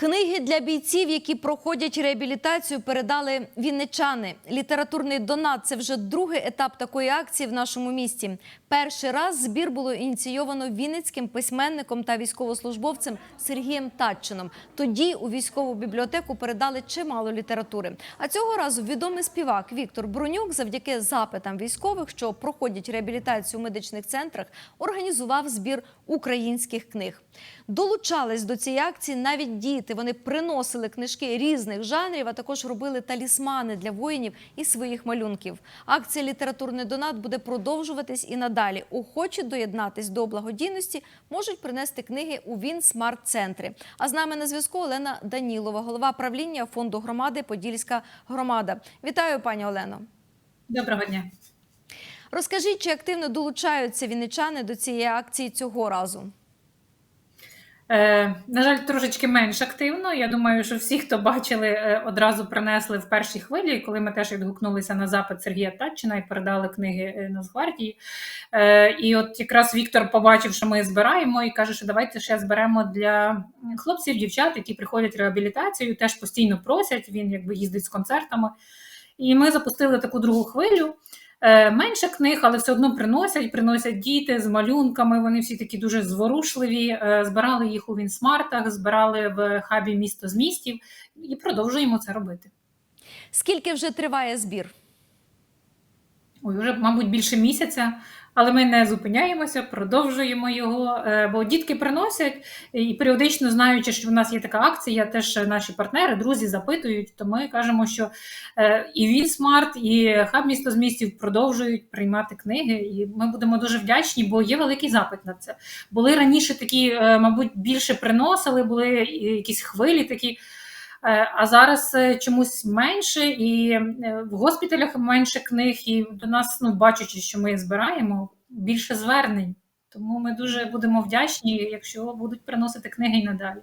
Книги для бійців, які проходять реабілітацію, передали вінничани. Літературний донат це вже другий етап такої акції в нашому місті. Перший раз збір було ініційовано вінницьким письменником та військовослужбовцем Сергієм Татчином. Тоді у військову бібліотеку передали чимало літератури. А цього разу відомий співак Віктор Бронюк, завдяки запитам військових, що проходять реабілітацію у медичних центрах, організував збір українських книг. Долучались до цієї акції навіть діти. Вони приносили книжки різних жанрів, а також робили талісмани для воїнів і своїх малюнків. Акція Літературний донат буде продовжуватись і надалі. Охочі доєднатись до благодійності можуть принести книги у Він Смарт центри. А з нами на зв'язку Олена Данілова, голова правління фонду громади Подільська громада. Вітаю, пані Олено. Доброго дня. Розкажіть, чи активно долучаються вінничани до цієї акції цього разу? Е, на жаль, трошечки менш активно. Я думаю, що всі, хто бачили, е, одразу принесли в першій хвилі, коли ми теж відгукнулися на запит Сергія Татчина і передали книги е, Нацгвардії. І от якраз Віктор побачив, що ми збираємо, і каже, що давайте ще зберемо для хлопців, дівчат, які приходять реабілітацію, теж постійно просять. Він якби їздить з концертами. І ми запустили таку другу хвилю. Е, Менше книг, але все одно приносять. Приносять діти з малюнками. Вони всі такі дуже зворушливі. Е, Збирали їх у Вінсмартах, збирали в хабі місто з містів і продовжуємо це робити. Скільки вже триває збір? Ой, вже, мабуть, більше місяця, але ми не зупиняємося, продовжуємо його. е, Бо дітки приносять і періодично знаючи, що в нас є така акція, теж наші партнери, друзі запитують. То ми кажемо, що е, і Вінсмарт, і хаб місто з містів продовжують приймати книги, і ми будемо дуже вдячні, бо є великий запит на це. Були раніше такі, е, мабуть, більше приносили, були якісь хвилі такі. Е, А зараз е, чомусь менше, і е, в госпіталях менше книг, і до нас, ну бачачи, що ми збираємо, більше звернень. Тому ми дуже будемо вдячні, якщо будуть приносити книги й надалі.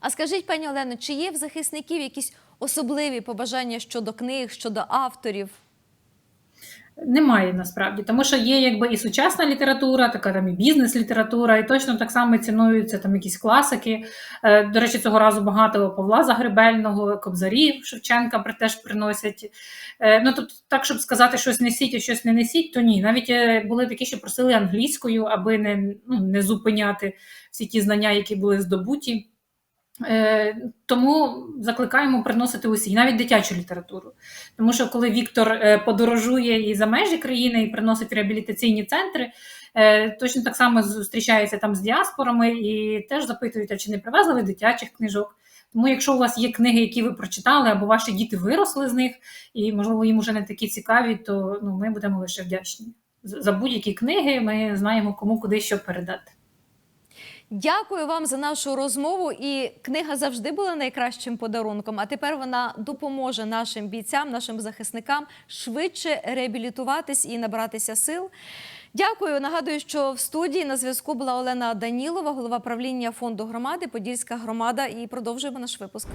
А скажіть, пані Олено, чи є в захисників якісь особливі побажання щодо книг, щодо авторів? Немає насправді, тому що є якби і сучасна література, така там і бізнес-література, і точно так само цінуються там якісь класики. Е, До речі, цього разу багато Павла Загребельного, Кобзарів Шевченка теж приносять. Е, Ну тобто, так, щоб сказати, щось несіть, а щось не несіть, то ні. Навіть е, були такі, що просили англійською, аби не, ну, не зупиняти всі ті знання, які були здобуті. Е, Тому закликаємо приносити усі, навіть дитячу літературу. Тому що коли Віктор е, подорожує і за межі країни і приносить реабілітаційні центри, е, точно так само зустрічається там з діаспорами і теж запитують, а чи не привезли ви дитячих книжок. Тому, якщо у вас є книги, які ви прочитали, або ваші діти виросли з них, і можливо їм вже не такі цікаві, то ну, ми будемо лише вдячні. За будь-які книги ми знаємо, кому куди що передати. Дякую вам за нашу розмову. І книга завжди була найкращим подарунком. А тепер вона допоможе нашим бійцям, нашим захисникам швидше реабілітуватись і набратися сил. Дякую. Нагадую, що в студії на зв'язку була Олена Данілова, голова правління фонду громади Подільська громада. І продовжуємо наш випуск.